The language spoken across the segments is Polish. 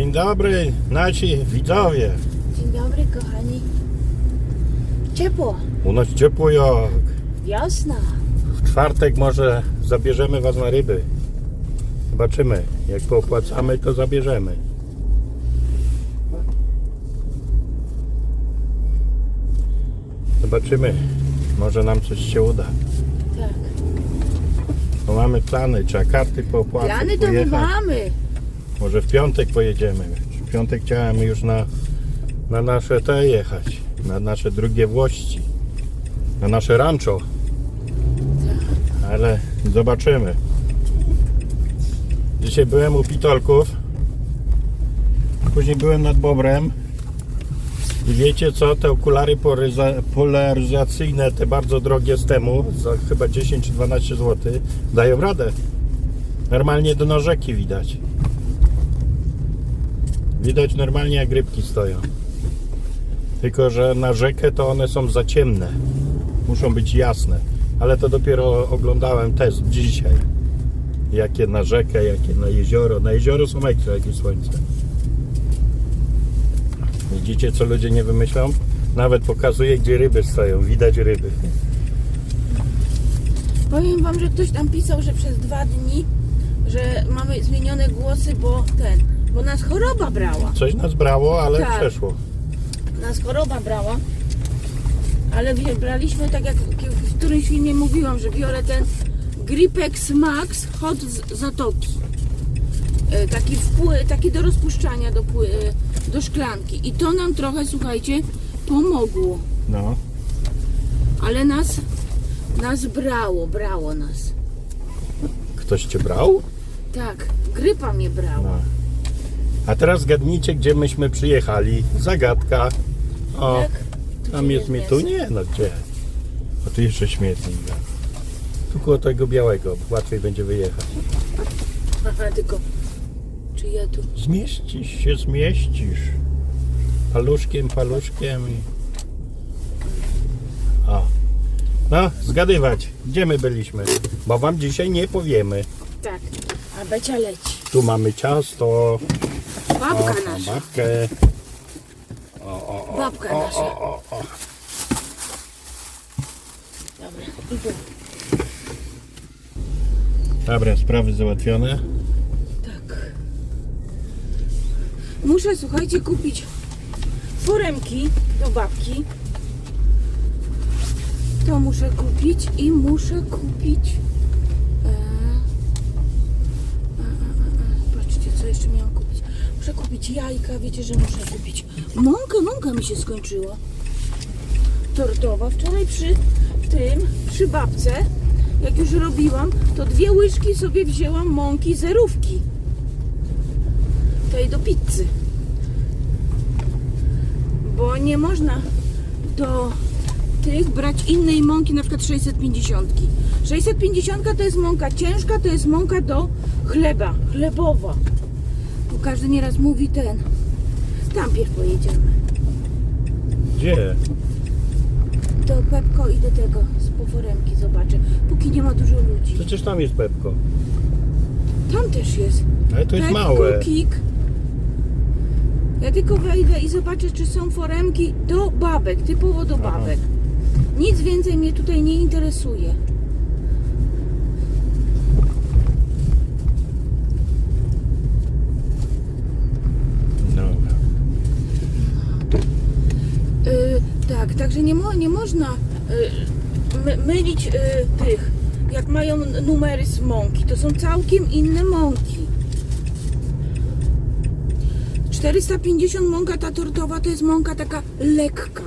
Dzień dobry, nasi widzowie. Dzień dobry, kochani. Ciepło, U nas ciepło jak. wiosna. W czwartek może zabierzemy was na ryby. Zobaczymy. Jak poopłacamy, to zabierzemy. Zobaczymy. Może nam coś się uda. Tak. Bo mamy plany, trzeba karty poopłacać, Plany to my pojechać. mamy. Może w piątek pojedziemy. W piątek chciałem już na, na nasze te jechać. Na nasze drugie włości. Na nasze rancho. Ale zobaczymy. Dzisiaj byłem u Pitolków. Później byłem nad Bobrem. I wiecie co? Te okulary polaryzacyjne, te bardzo drogie z temu, za chyba 10 czy 12 zł, dają radę. Normalnie dno rzeki widać. Widać normalnie jak rybki stoją. Tylko, że na rzekę to one są za ciemne. Muszą być jasne. Ale to dopiero oglądałem test dzisiaj. Jakie na rzekę, jakie na jezioro. Na jezioro są ekstra, jakie słońce. Widzicie, co ludzie nie wymyślą? Nawet pokazuje, gdzie ryby stoją. Widać ryby. Powiem wam, że ktoś tam pisał, że przez dwa dni, że mamy zmienione głosy, bo ten, bo nas choroba brała. Coś nas brało, ale Tak. przeszło. Nas choroba brała. Ale wie- braliśmy, tak jak w którymś filmie mówiłam, że biorę ten Gripex Max Hot z Zatoki. E, Taki, wpły, taki do rozpuszczania do, pły- e, do szklanki. I to nam trochę, słuchajcie, pomogło. No. Ale nas, nas brało, brało nas. Ktoś cię brał? Tak, grypa mnie brała. No. A teraz zgadnijcie, gdzie myśmy przyjechali. Zagadka. O, tam jest mi tu? Nie, no gdzie? O, tu jeszcze śmietnik. Tu koło tego białego, łatwiej będzie wyjechać. Aha, tylko czy ja tu... Zmieścisz się, zmieścisz. Paluszkiem, paluszkiem i... O. No, zgadywać, gdzie my byliśmy. Bo wam dzisiaj nie powiemy. Tak, a Becia leci. Tu mamy ciasto, Babka o, nasza, babkę. babka O, nasza. o, o, o. Dobra, i tu. Dobra, sprawy załatwione. Tak. Muszę, słuchajcie, kupić foremki do babki. To muszę kupić i muszę kupić... E, a, a, patrzcie, co jeszcze miałam kupić. Muszę kupić jajka, wiecie, że muszę kupić mąkę. Mąka mi się skończyła. Tortowa. Wczoraj przy tym, przy babce, jak już robiłam, to dwie łyżki sobie wzięłam mąki zerówki. Tej do pizzy. Bo nie można do tych brać innej mąki, na przykład 650. 650 to jest mąka ciężka, to jest mąka do chleba, chlebowa. Każdy nieraz mówi ten. Tam pierw pojedziemy. Gdzie? Do Pepko i do tego z poforemki zobaczę. Póki nie ma dużo ludzi. Przecież tam jest Pepko. Tam też jest. Ale to jest Pepko, małe. Kik. Ja tylko wejdę i zobaczę, czy są foremki do babek, typowo do Aha. babek. Nic więcej mnie tutaj nie interesuje. Dobra. Y, tak, także nie, mo, nie można y, my, mylić y, tych, jak mają numery z mąki. To są całkiem inne mąki. 450 mąka ta tortowa to jest mąka taka lekka.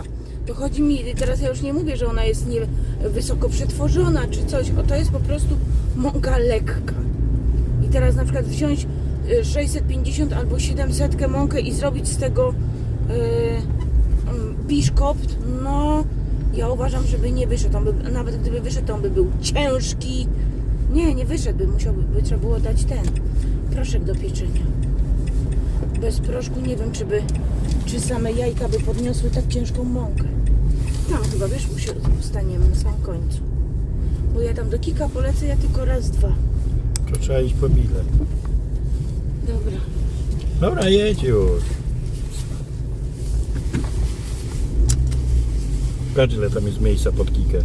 To chodzi mi, teraz ja już nie mówię, że ona jest nie wysoko przetworzona czy coś, o to jest po prostu mąka lekka. I teraz na przykład wziąć y, 650 albo 700 mąkę i zrobić z tego y, mm, biszkopt, no ja uważam, żeby nie wyszedł. On by, nawet gdyby wyszedł, to on by był ciężki. Nie, nie wyszedłby, musiałby, by trzeba było dać ten proszek do pieczenia. Bez proszku nie wiem, czy by, czy same jajka by podniosły tak ciężką mąkę. Tam chyba, wiesz, usi- staniemy na samym końcu. Bo ja tam do Kika polecę, ja tylko raz, dwa. To trzeba iść po bilet. Dobra. Dobra, jedź już. Patrz ile tam jest miejsca pod kikę.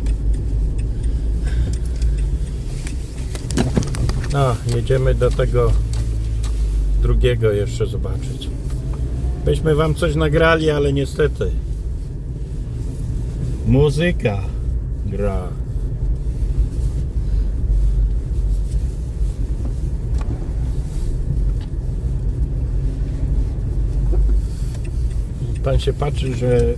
No, jedziemy do tego drugiego jeszcze zobaczyć. Byśmy wam coś nagrali, ale niestety. Muzyka gra. Pan się patrzy, że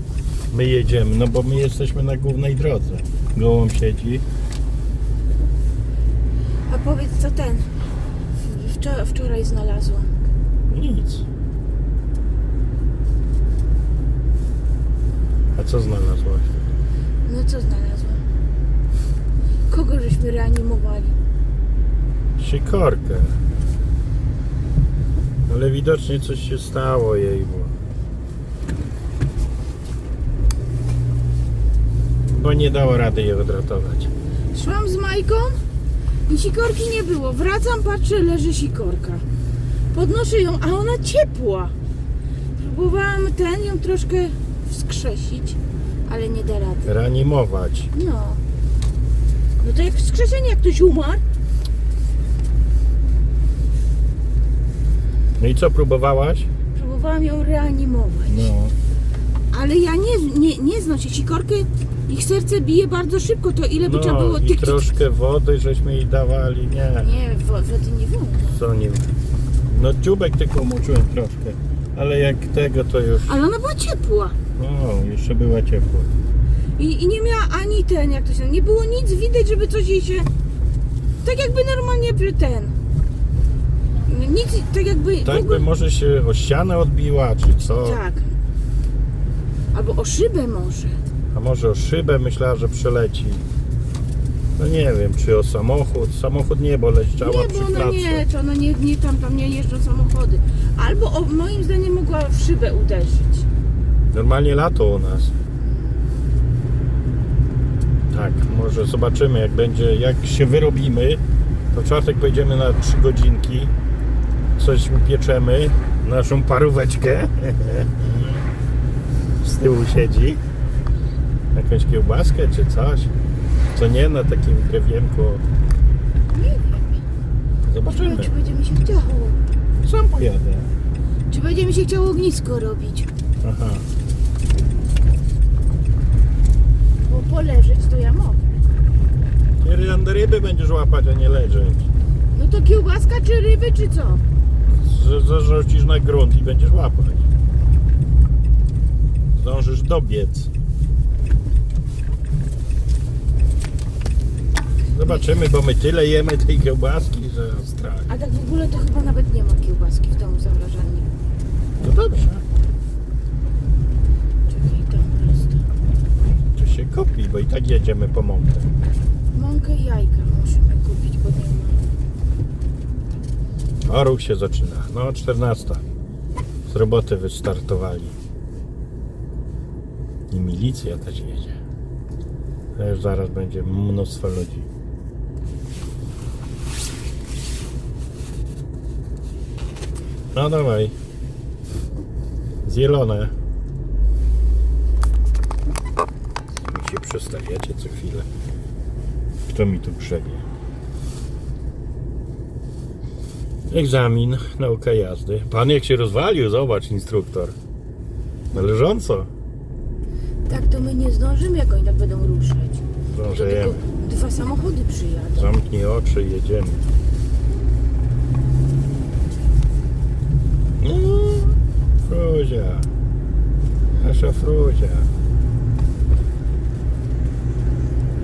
my jedziemy, no bo my jesteśmy na głównej drodze. Gołąb siedzi. A powiedz co ten wczoraj, wczoraj znalazłam. Nic. A co znalazłaś? No co znalazłam? Kogo żeśmy reanimowali? Sikorkę. Ale widocznie coś się stało jej, bo... Bo nie dało rady jej odratować. Szłam z Majką i sikorki nie było. Wracam, patrzę, leży sikorka. Podnoszę ją, a ona ciepła. Próbowałam ten ją troszkę wskrzesić, ale nie da rady. Reanimować. No. No to jak wskrzeszenie, jak ktoś umarł, No i co, próbowałaś? próbowałam ją reanimować. No. Ale ja nie, nie, nie znam się. Sikorky, ich serce bije bardzo szybko. To ile by trzeba No było? i troszkę wody żeśmy jej dawali. Nie. Nie, wo- wody nie wolno. Co nie No dziubek tylko moczyłem troszkę. Ale jak tego to już... Ale ona była ciepła. O, jeszcze była ciepła. I, I nie miała ani ten, jak to się... Nie było nic widać, żeby coś jej się... Tak jakby normalnie by ten... Nic, tak jakby... w Tak ogóle... by może się o ścianę odbiła, czy co? Tak. Albo o szybę może. A może o szybę myślała, że przeleci. No nie wiem, czy o samochód. Samochód nie, bo leciała Nie, przy bo ona nie, czy ona nie, nie tam, tam nie jeżdżą samochody. Albo o, moim zdaniem mogła w szybę uderzyć. Normalnie lato u nas. Tak, może zobaczymy jak będzie, jak się wyrobimy. To w czwartek pojedziemy na 3 godzinki. Coś upieczemy. Naszą paróweczkę. Tyłu siedzi. Jakąś kiełbaskę czy coś. Co nie na takim drewienku. Nie wiem. Zobaczymy. Czy będzie mi się chciało. Sam pojadę. Czy będzie mi się chciało ognisko robić? Aha. Bo poleżeć to ja mogę. Kiedy ryby będziesz łapać, a nie leżeć. No to kiełbaska czy ryby czy co? Z- Zarzucisz na grunt i będziesz łapać. Zdążysz dobiec. Zobaczymy, bo my tyle jemy tej kiełbaski, że strach. A tak w ogóle to chyba nawet nie ma kiełbaski w domu zamrażalni. No dobrze. Czekaj, tam prosto. To się kopi, bo i tak jedziemy po mąkę. Mąkę i jajka musimy kupić, bo nie ma. O, ruch się zaczyna. No, 14. Z roboty wystartowali. I milicja też jedzie. Też zaraz będzie mnóstwo ludzi. No dawaj. Zielone. Mi się przestawiacie co chwilę. Kto mi tu grzebie? Egzamin, nauka jazdy. Pan jak się rozwalił, zobacz, instruktor. Należąco. Tak to my nie zdążymy, jak oni tak będą ruszać. To tylko Zdążyjemy. dwa samochody przyjadą. Zamknij oczy i jedziemy. No, Fruzia. Nasza Fruzia.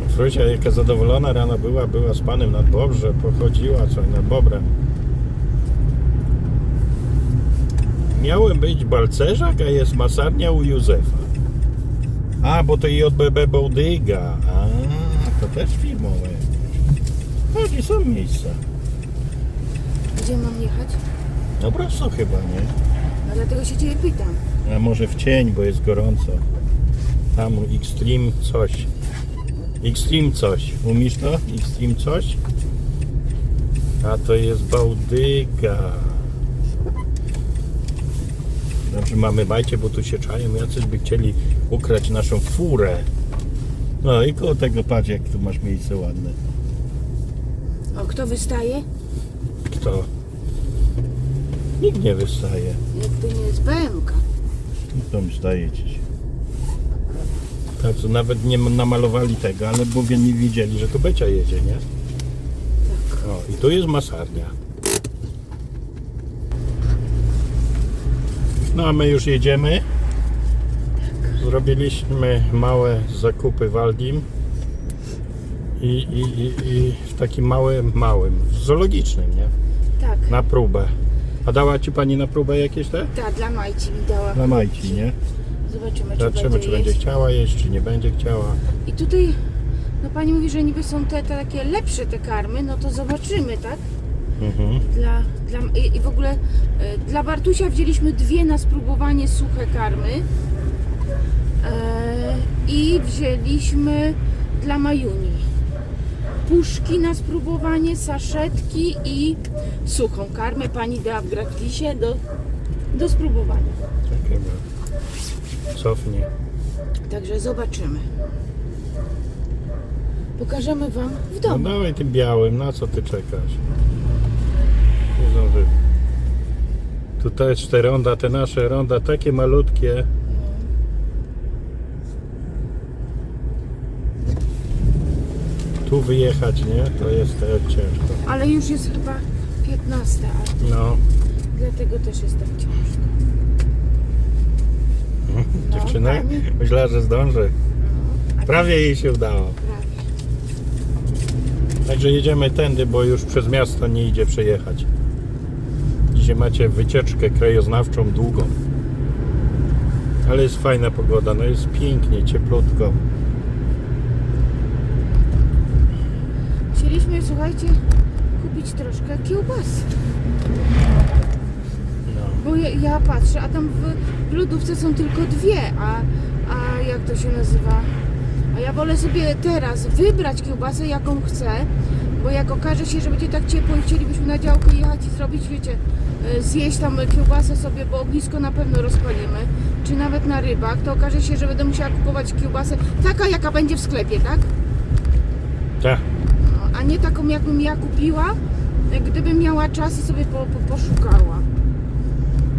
Fruzia jaka zadowolona rano była, była z panem nad Bobrze, pochodziła coś nad Bobrem. Miałem być balcerzak, a jest masarnia u Józefa. A, bo to JBB Bołdyga. A, to też firmowe. Chodź, i są miejsca. Gdzie mam jechać? No prosto chyba, nie? No dlatego się ciebie pytam. A może w cień, bo jest gorąco. Tam Xtreme coś. Xtreme coś. Umiesz to? Xtreme coś? A to jest Bałdyga. Mamy bajcie, bo tu się czają, jacyś by chcieli ukraść naszą furę. No i koło tego patrz, jak tu masz miejsce ładne. O, kto wystaje? Kto? Nikt nie wystaje. Jakby nie jest BMK. To mi staje ci. Tak, co nawet nie namalowali tego, ale bo nie widzieli, że tu Becia jedzie, nie? Tak. O, i tu jest masarnia. No a my już jedziemy. Zrobiliśmy małe zakupy w Aldim i, i, i, i w takim małym, małym, zoologicznym, nie? Tak. Na próbę. A dała Ci Pani na próbę jakieś te? Ta dla Majci mi dała. Na majci, nie? Zobaczymy, czy Zobaczymy, będzie czy będzie jeść. chciała jeść, czy nie będzie chciała. I tutaj, no pani mówi, że niby są te, te takie lepsze te karmy, no to zobaczymy, tak? Mhm. Dla, dla, i, I w ogóle e, dla Bartusia wzięliśmy dwie na spróbowanie suche karmy. E, I wzięliśmy dla Majuni. Puszki na spróbowanie, saszetki i suchą karmę. Pani dała w gratisie do, do spróbowania. Czekaj, bo cofnij. Także zobaczymy. Pokażemy Wam w No domu. dawaj tym białym, na co ty czekasz? Nie zdąży. Tutaj jest te ronda, te nasze ronda, takie malutkie. Tu wyjechać, nie? To jest e, ciężko. Ale już jest chyba 15, a No, dlatego też jest tak ciężko. No, dziewczyna pani. myślała, że zdąży. A Prawie jej się udało. prawie. Także jedziemy tędy, bo już przez miasto nie idzie przejechać. Dzisiaj macie wycieczkę krajoznawczą długą. Ale jest fajna pogoda, no jest pięknie, cieplutko. Chcieliśmy, słuchajcie, kupić troszkę kiełbasy. No. Bo ja, ja patrzę, a tam w, w lodówce są tylko dwie, a, a jak to się nazywa? A ja wolę sobie teraz wybrać kiełbasę, jaką chcę, bo jak okaże się, że będzie tak ciepło i chcielibyśmy na działkę jechać i zrobić, wiecie, zjeść tam kiełbasę sobie, bo ognisko na pewno rozpalimy, czy nawet na rybach, to okaże się, że będę musiała kupować kiełbasę taka, jaka będzie w sklepie, tak? Tak, No, a nie taką, jakbym ja kupiła, gdybym miała czas i sobie po, po, poszukała.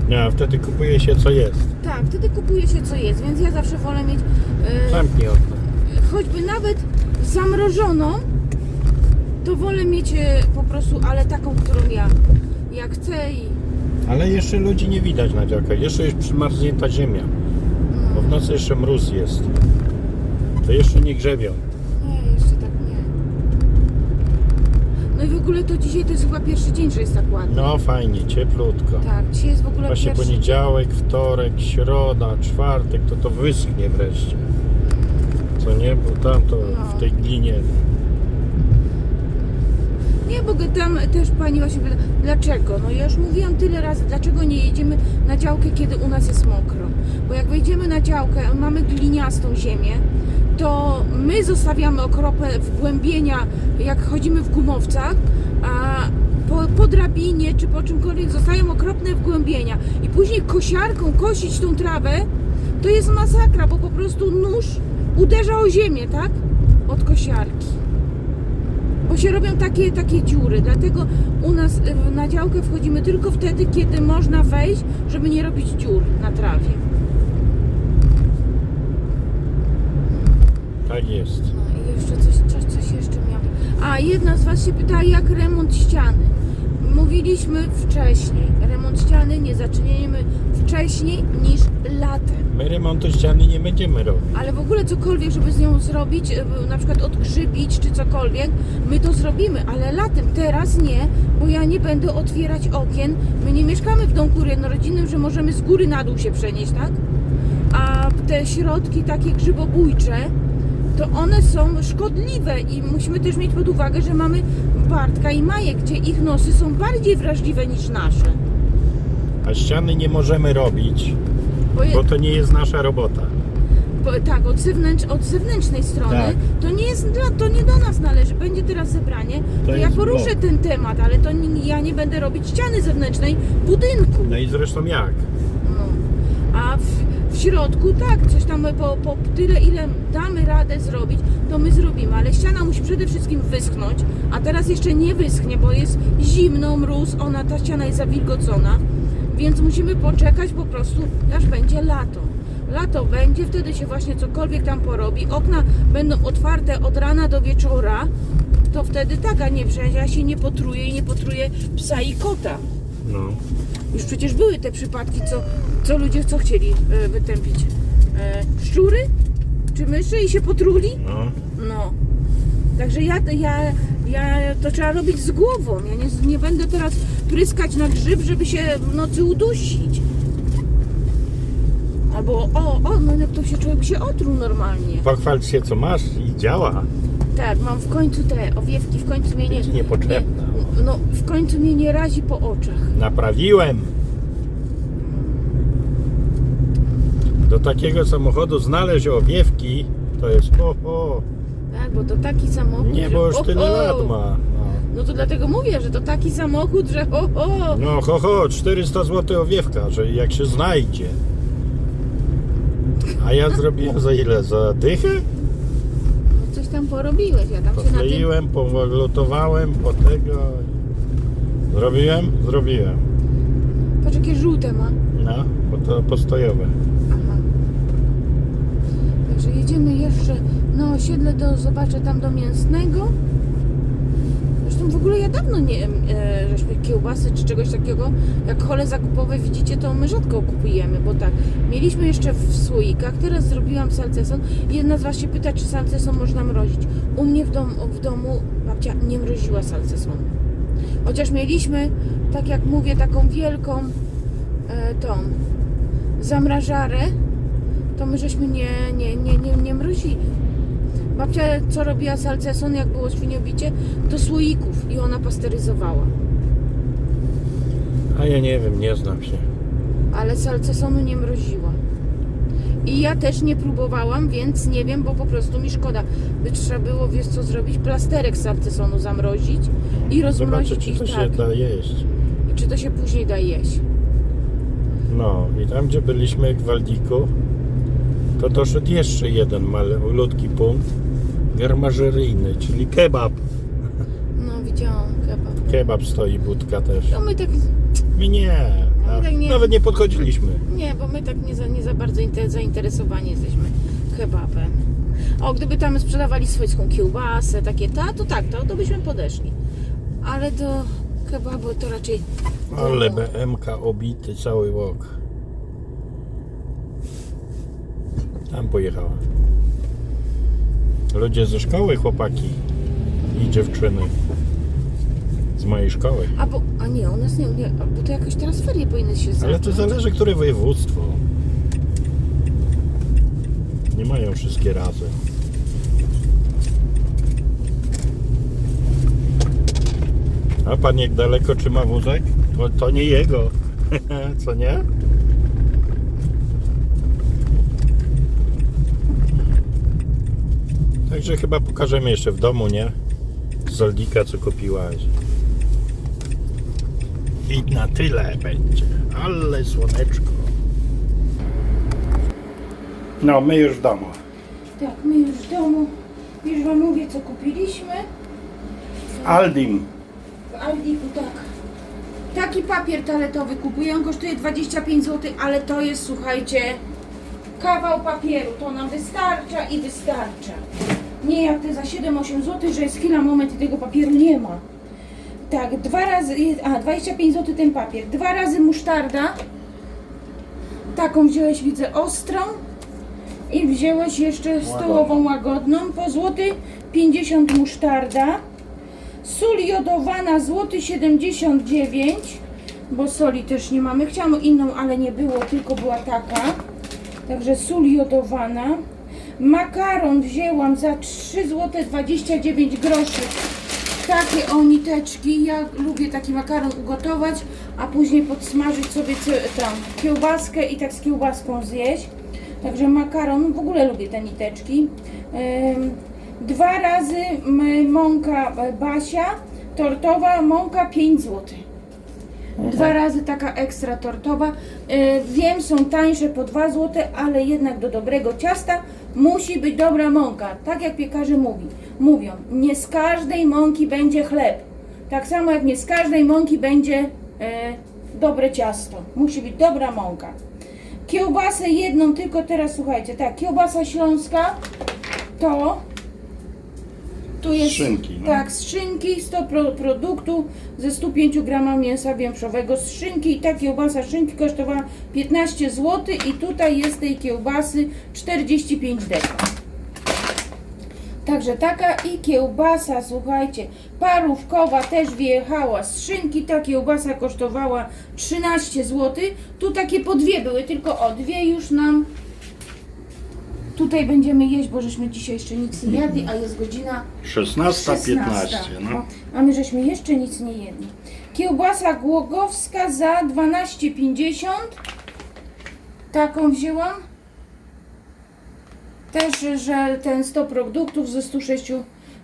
no, a wtedy kupuje się co jest. Tak, wtedy kupuje się co jest, więc ja zawsze wolę mieć e, Zamknij okno. choćby nawet zamrożoną, to wolę mieć e, po prostu, ale taką, którą ja, ja chcę i Ale jeszcze ludzi nie widać na działkach. Jeszcze jest przymarznięta ziemia. Bo w nocy jeszcze mróz jest. To jeszcze nie grzebią. nie, jeszcze tak nie. No i w ogóle to dzisiaj to jest chyba pierwszy dzień, że jest tak ładnie. No fajnie, cieplutko. Tak, dzisiaj jest w ogóle Właśnie pierwszy poniedziałek, wtorek, środa, czwartek, to to wyschnie wreszcie. Co nie? Bo tam to No. w tej glinie. Nie, bo tam też pani właśnie pyta, dlaczego? No ja już mówiłam tyle razy, dlaczego nie jedziemy na działkę, kiedy u nas jest mokro. Bo jak wejdziemy na działkę, mamy gliniastą ziemię, to my zostawiamy okropę wgłębienia, jak chodzimy w gumowcach, a po, po drabinie czy po czymkolwiek zostają okropne wgłębienia. I później kosiarką kosić tą trawę, to jest masakra, bo po prostu nóż uderza o ziemię, tak? Od kosiarki bo się robią takie, takie dziury. Dlatego u nas y, na działkę wchodzimy tylko wtedy, kiedy można wejść, żeby nie robić dziur na trawie. Tak jest. No i jeszcze coś, coś, coś jeszcze miałam. A jedna z Was się pytała, jak remont ściany. Mówiliśmy wcześniej, remont ściany nie zaczniemy wcześniej niż latem. My remontu ściany nie będziemy robić. Ale w ogóle cokolwiek, żeby z nią zrobić, e, na przykład odgrzybić czy cokolwiek, my to zrobimy, ale latem, teraz nie, bo ja nie będę otwierać okien. My nie mieszkamy w domku jednorodzinnym, że możemy z góry na dół się przenieść, tak? A te środki takie grzybobójcze, to one są szkodliwe i musimy też mieć pod uwagę, że mamy Bartka i Maję, gdzie ich nosy są bardziej wrażliwe niż nasze. A ściany nie możemy robić, Bo je- bo to nie jest nasza robota. Bo, tak, od, zewnętrz, od zewnętrznej strony. Tak. To nie jest dla, to nie do nas należy. Będzie teraz zebranie. To, ja jest poruszę blok. ten temat, ale to nie, ja nie będę robić ściany zewnętrznej budynku. No i zresztą jak? No. A w, w środku tak, coś tam po, po tyle, ile damy radę zrobić, to my zrobimy. Ale ściana musi przede wszystkim wyschnąć, a teraz jeszcze nie wyschnie, bo jest zimno, mróz, ona, ta ściana jest zawilgocona. Więc musimy poczekać po prostu, aż będzie lato. Lato będzie, wtedy się właśnie cokolwiek tam porobi. Okna będą otwarte od rana do wieczora. To wtedy tak, a nie, przecież ja się nie potruję i nie potruję psa i kota. No. Już przecież były te przypadki, co, co ludzie co chcieli e, wytępić. E, szczury czy myszy i się potruli? No. No. Także ja, ja, ja to trzeba robić z głową. Ja nie, nie będę teraz pryskać na grzyb, żeby się w nocy udusić. Albo o, o, no to się człowiek się otruł normalnie. Pochwal się co masz i działa. Tak, mam w końcu te owiewki, w końcu mnie nie... Jest niepotrzebna. Nie, no, w końcu mnie nie razi po oczach. Naprawiłem. Do takiego samochodu znaleźć owiewki to jest ho, ho. Tak, bo to taki samochód, Nie, że bo już tyle lat ma. No to dlatego mówię, że to taki samochód, że ho, ho. No. ho, ho, 400 zł owiewka, że jak się znajdzie. A ja zrobiłem za ile? Za dychę? No coś tam porobiłeś, ja tam się na tym... Pokleiłem, powalutowałem, po tego. Zrobiłem? Zrobiłem. Patrz jakie żółte ma. No, bo to postojowe. Aha. Także jedziemy jeszcze na osiedle do, zobaczę tam do mięsnego. W ogóle ja dawno nie em, e, żeśmy kiełbasy czy czegoś takiego, jak hole zakupowe widzicie, to my rzadko kupujemy, bo tak, mieliśmy jeszcze w słoikach, teraz zrobiłam salceson. Jedna z Was się pyta, czy salceson można mrozić. U mnie w, dom, w domu babcia nie mroziła salcesonu. Chociaż mieliśmy, tak jak mówię, taką wielką e, tą zamrażarę, to my żeśmy nie, nie, nie, nie, nie mrozili. Babcia co robiła salceson, jak było świniobicie, do słoików i ona pasteryzowała. A ja nie wiem, nie znam się. Ale salcesonu nie mroziła. I ja też nie próbowałam, więc nie wiem, bo po prostu mi szkoda. By trzeba było, wiesz co zrobić? Plasterek salcesonu zamrozić i rozmrozić Zobaczę, czy ich to tak. się da jeść. I czy to się później da jeść. No i tam gdzie byliśmy w Waldiku, to doszedł jeszcze jeden malutki punkt garmażeryjny, czyli kebab. No widziałam kebab. Kebab stoi, budka też. No my tak My nie, No, tak nie. nawet nie podchodziliśmy. Nie, bo my tak nie za, nie za bardzo inte- zainteresowani jesteśmy kebabem. O, gdyby tam sprzedawali swojską kiełbasę, takie ta, to tak, to, to byśmy podeszli. Ale do kebabu to raczej... Ale BMK obity cały łok. Tam pojechała. Ludzie ze szkoły, chłopaki i dziewczyny. Z mojej szkoły. A bo, a nie, u nas nie, nie, bo to jakoś teraz ferie powinny się zacząć. Ale to zależy, które województwo. Nie mają wszystkie razy. A pan jak daleko trzyma wózek? To, to nie jego. Co nie? Także chyba pokażemy jeszcze w domu, nie? Z Oldika co kupiłaś. I na tyle będzie. Ale słoneczko. No, my już w domu. Tak, my już w domu, już wam mówię, co kupiliśmy. Aldim. W Aldiku, tak. Taki papier toaletowy kupuję, on kosztuje 25 zł, ale to jest, słuchajcie, kawał papieru. To nam wystarcza i wystarcza. Nie jak te za 7-8 zł, że jest chwila, moment i tego papieru nie ma. Tak, dwa razy, a 25 zł ten papier. Dwa razy musztarda. Taką wziąłeś, widzę, ostrą. I wziąłeś jeszcze stołową łagodną po złoty 50 musztarda. Sól jodowana złoty 79, bo soli też nie mamy. Chciałam inną, ale nie było, tylko była taka. Także sól jodowana. Makaron wzięłam za 3 zł 29 groszy. Takie o niteczki. Ja lubię taki makaron ugotować, a później podsmażyć sobie tam kiełbaskę i tak z kiełbaską zjeść. Także makaron, w ogóle lubię te niteczki. Dwa razy mąka e, Basia, tortowa mąka 5 zł. Dwa razy taka ekstra tortowa. E, wiem, są tańsze po 2 zł, ale jednak do dobrego ciasta musi być dobra mąka. Tak jak piekarze mówi, mówią, nie z każdej mąki będzie chleb. Tak samo jak nie z każdej mąki będzie e, dobre ciasto. Musi być dobra mąka. Kiełbasę jedną, tylko teraz słuchajcie, tak, kiełbasa śląska to tu jest szynki, no. tak, z szynki 100 pro, produktu ze 105 gramów mięsa wieprzowego z szynki i ta kiełbasa szynki kosztowała 15 zł i tutaj jest tej kiełbasy 45 deka. Także taka i kiełbasa, słuchajcie, parówkowa też wyjechała z szynki, ta kiełbasa kosztowała 13 zł. Tu takie po dwie były, tylko o dwie już nam tutaj będziemy jeść, bo żeśmy dzisiaj jeszcze nic nie jadli, a jest godzina 16, 15. 16. No. O, A my żeśmy jeszcze nic nie jedli. Kiełbasa głogowska za 12,50. Taką wzięłam. Też, że ten 100 produktów ze 106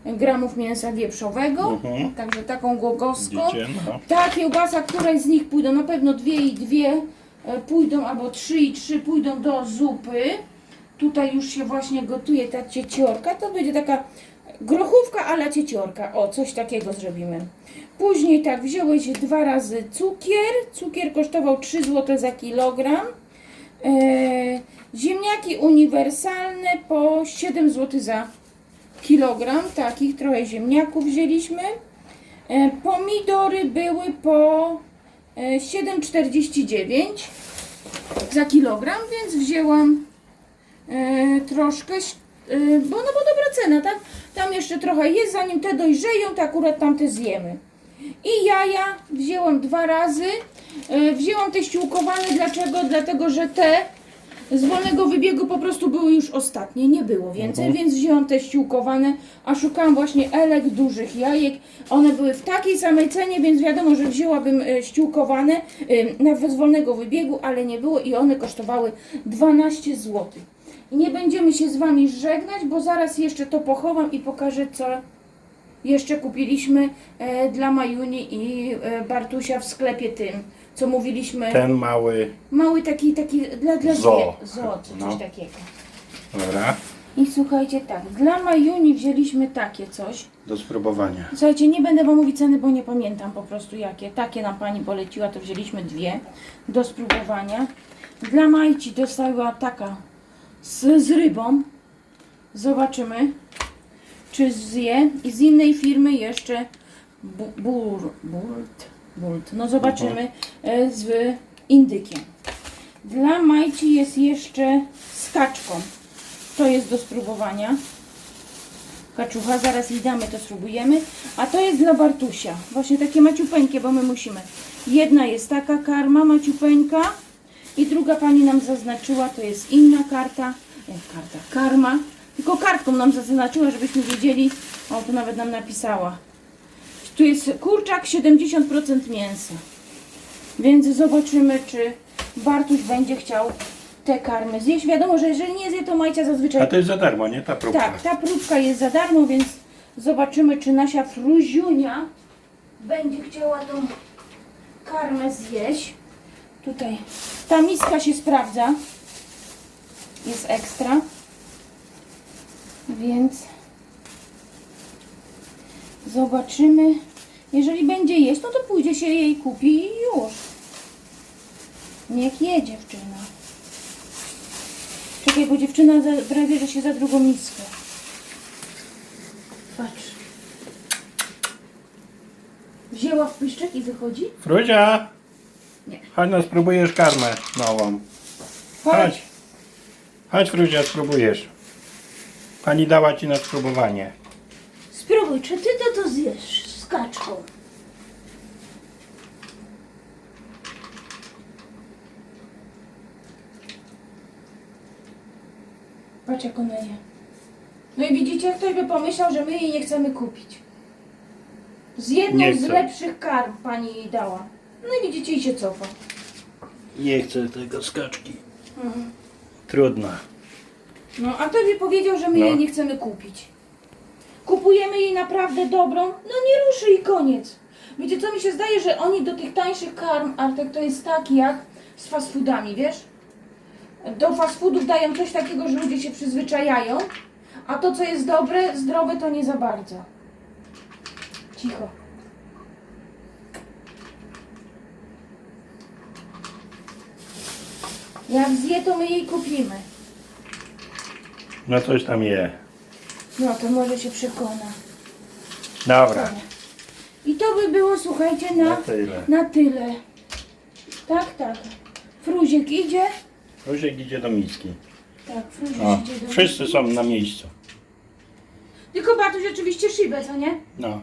gramów mięsa wieprzowego. Mhm. Także taką głogowską. Widzicie? No. Ta kiełbasa, któraś z nich pójdą, na pewno dwie i dwie e, pójdą, albo trzy i trzy pójdą do zupy. Tutaj już się właśnie gotuje ta cieciorka. To będzie taka grochówka ala cieciorka. O, coś takiego zrobimy. Później tak, wziąłeś dwa razy cukier. Cukier kosztował 3 zł za kilogram. E, ziemniaki uniwersalne po 7 zł za kilogram. Takich trochę ziemniaków wzięliśmy. E, Pomidory były po e, 7,49 za kilogram, więc wzięłam e, troszkę, ś- e, bo no bo dobra cena, tak? Tam jeszcze trochę jest, zanim te dojrzeją, to akurat tamte zjemy. I jaja wzięłam dwa razy. E, Wzięłam te ściółkowane, dlaczego? Dlatego, że te z wolnego wybiegu po prostu były już ostatnie, nie było więcej, więc wzięłam te ściółkowane, a szukałam właśnie elek dużych jajek. One były w takiej samej cenie, więc wiadomo, że wzięłabym e, ściółkowane e, nawet z wolnego wybiegu, ale nie było i one kosztowały 12 zł. I nie będziemy się z Wami żegnać, bo zaraz jeszcze to pochowam i pokażę, co jeszcze kupiliśmy e, dla Majuni i e, Bartusia w sklepie tym, co mówiliśmy. Ten mały. Mały taki, taki dla, dla Zoo. zwie- czy coś No. takiego. Dobra. I słuchajcie, tak, dla Majuni wzięliśmy takie coś. Do spróbowania. Słuchajcie, nie będę wam mówić ceny, bo nie pamiętam po prostu jakie. Takie nam pani poleciła, to wzięliśmy dwie do spróbowania. Dla Majci dostała taka z, z rybą. Zobaczymy, czy zje. I z innej firmy jeszcze bu, bur, burt, burt. No zobaczymy e, z indykiem. Dla Majci jest jeszcze z kaczką. To jest do spróbowania. Kaczucha, zaraz jej damy, to spróbujemy. A to jest dla Bartusia. Właśnie takie maciupeńkie, bo my musimy. Jedna jest taka karma maciupeńka i druga pani nam zaznaczyła, to jest inna karta. E, karta, karma. Tylko kartką nam zaznaczyła, żebyśmy wiedzieli. O, tu nawet nam napisała. Tu jest kurczak 70% mięsa. Więc zobaczymy, czy Bartuś będzie chciał te karmy zjeść. Wiadomo, że jeżeli nie zje, to Majcia zazwyczaj A to jest za darmo, nie? Ta próbka. tak, ta próbka jest za darmo, więc zobaczymy, czy nasza fruziunia będzie chciała tą karmę zjeść. Tutaj ta miska się sprawdza. Jest ekstra. Więc zobaczymy. Jeżeli będzie jeść, no to pójdzie się jej kupi i już. Niech je dziewczyna. Czekaj, bo dziewczyna prawie, że się za drugą miskę. Patrz. Wzięła w pyszczek i wychodzi? Fruzia! Chodź, no spróbujesz karmę nową. Chodź. Chodź, Fruzia, spróbujesz. Pani dała ci na spróbowanie. Spróbuj, czy ty to to zjesz z kaczką? Patrz jak ona je. No i widzicie, ktoś by pomyślał, że my jej nie chcemy kupić. Z jedną Nie z chcę. lepszych karm pani jej dała. No i widzicie, i się cofa. Nie chcę tego skaczki. Mhm. Trudno. No, a tobie powiedział, że my No. jej nie chcemy kupić. Kupujemy jej naprawdę dobrą, no nie ruszy i koniec. Wiecie co mi się zdaje, że oni do tych tańszych karm, Artek, to jest taki jak z fast foodami, wiesz? Do fast foodów dają coś takiego, że ludzie się przyzwyczajają, a to co jest dobre, zdrowe to nie za bardzo. Cicho. Jak zje, to my jej kupimy. No coś tam je. No to może się przekona. Dobra. I to by było, słuchajcie, na, Na tyle. na tyle. Tak, tak. Fruziek idzie. Różek idzie do miski. Tak, Fruziek O, idzie do wszyscy są na miejscu. Tylko Bartuś oczywiście szybę, co nie? No.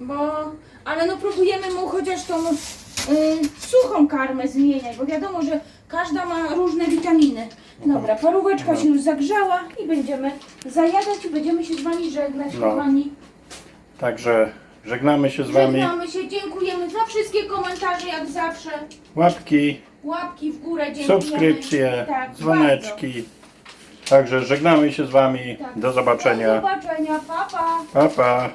Bo, ale no próbujemy mu chociaż tą y, suchą karmę zmieniać, bo wiadomo, że każda ma różne witaminy. Dobra, paróweczka się już zagrzała i będziemy zajadać i będziemy się z Wami żegnać, No. kochani. Także żegnamy się z Wami. Żegnamy się, dziękujemy za wszystkie komentarze, jak zawsze. Łapki, Łapki w górę, dziękujemy. subskrypcje, Tak, dzwoneczki. Także żegnamy się z Wami. Tak. Do Do zobaczenia. zobaczenia, pa pa. Pa, pa.